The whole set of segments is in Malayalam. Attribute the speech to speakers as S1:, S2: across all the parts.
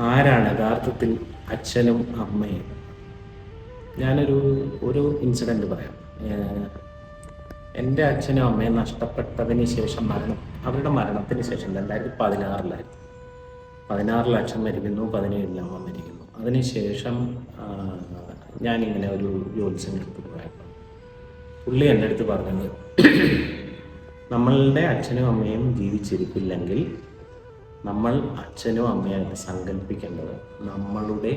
S1: ആരാണ് യഥാർത്ഥത്തിൽ അച്ഛനും അമ്മയും? ഞാനൊരു ഒരു ഇൻസിഡന്റ് പറയാം. എന്റെ അച്ഛനും അമ്മയും നഷ്ടപ്പെട്ടതിന് ശേഷം മരണം അവരുടെ മരണത്തിന് ശേഷം രണ്ടായിരത്തി പതിനാറിലായിരുന്നു. പതിനാറിൽ അച്ഛൻ മരിക്കുന്നു പതിനേഴിൽ അമ്മ മരിക്കുന്നു. അതിനുശേഷം ഞാനിങ്ങനെ ഒരു ജോത്സ്യം അടുത്ത് പുള്ളി എന്റെ അടുത്ത് പറഞ്ഞത് നമ്മളുടെ അച്ഛനും അമ്മയും ജീവിച്ചിരിപ്പില്ലെങ്കിൽ നമ്മൾ അച്ഛനും അമ്മയായിട്ട് സങ്കല്പിക്കേണ്ടത് നമ്മളുടെ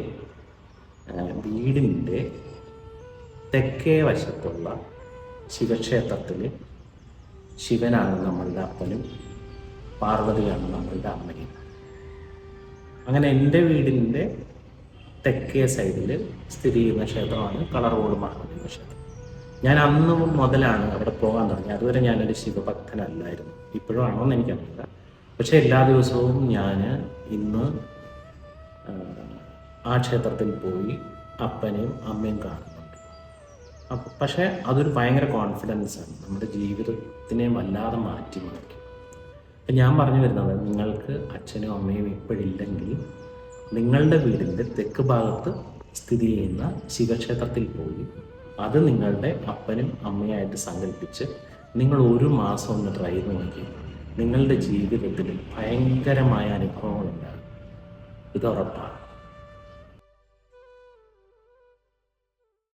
S1: വീടിന്റെ തെക്കേ വശത്തുള്ള ശിവക്ഷേത്രത്തിൽ ശിവനാണ് നമ്മളുടെ അപ്പനും പാർവതിയാണ് നമ്മളുടെ അമ്മയും. അങ്ങനെ എന്റെ വീടിന്റെ തെക്കേ സൈഡിൽ സ്ഥിതി ചെയ്യുന്ന ക്ഷേത്രമാണ് കളറോട് മഹാദേവ ക്ഷേത്രം. ഞാൻ അന്ന് മുതലാണ് അവിടെ പോകാൻ തുടങ്ങി അതുവരെ ഞാനൊരു ശിവഭക്തനല്ലായിരുന്നു. ഇപ്പോഴും ആണോ എന്ന് എനിക്കറിയില്ല. പക്ഷെ എല്ലാ ദിവസവും ഞാൻ ഇന്ന് ആ, ക്ഷേത്രത്തിൽ പോയി അപ്പനെയും അമ്മയും കാണുന്നുണ്ട്. അപ്പം പക്ഷേ അതൊരു ഭയങ്കര കോൺഫിഡൻസാണ് നമ്മുടെ ജീവിതത്തിനെ വല്ലാതെ മാറ്റി മറിക്കും. അപ്പം ഞാൻ പറഞ്ഞു വരുന്നത് നിങ്ങൾക്ക് അച്ഛനും അമ്മയും ഇപ്പോഴില്ലെങ്കിൽ നിങ്ങളുടെ വീടിന്റെ തെക്ക് ഭാഗത്ത് സ്ഥിതി ചെയ്യുന്ന ശിവക്ഷേത്രത്തിൽ പോയി അത് നിങ്ങളുടെ അപ്പനും അമ്മയായിട്ട് സങ്കല്പിച്ച് നിങ്ങൾ ഒരു മാസം ഒന്ന് ട്രൈ ചെയ്ത് നിങ്ങളുടെ ജീവിതത്തിൽ ഭയങ്കരമായ അനുഭവങ്ങളുണ്ടാകും. ഇത്